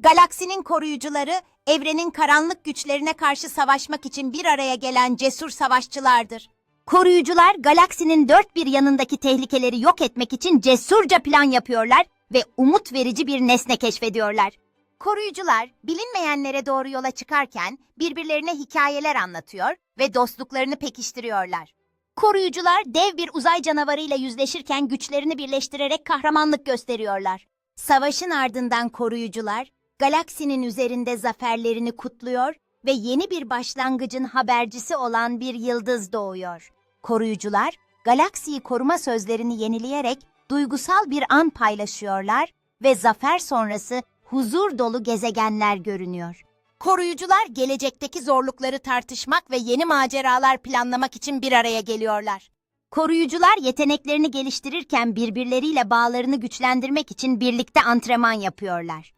Galaksinin koruyucuları, evrenin karanlık güçlerine karşı savaşmak için bir araya gelen cesur savaşçılardır. Koruyucular, galaksinin dört bir yanındaki tehlikeleri yok etmek için cesurca plan yapıyorlar ve umut verici bir nesne keşfediyorlar. Koruyucular, bilinmeyenlere doğru yola çıkarken birbirlerine hikayeler anlatıyor ve dostluklarını pekiştiriyorlar. Koruyucular, dev bir uzay canavarıyla yüzleşirken güçlerini birleştirerek kahramanlık gösteriyorlar. Savaşın ardından koruyucular, galaksinin üzerinde zaferlerini kutluyor ve yeni bir başlangıcın habercisi olan bir yıldız doğuyor. Koruyucular, galaksiyi koruma sözlerini yenileyerek duygusal bir an paylaşıyorlar ve zafer sonrası huzur dolu gezegenler görünüyor. Koruyucular gelecekteki zorlukları tartışmak ve yeni maceralar planlamak için bir araya geliyorlar. Koruyucular yeteneklerini geliştirirken birbirleriyle bağlarını güçlendirmek için birlikte antrenman yapıyorlar.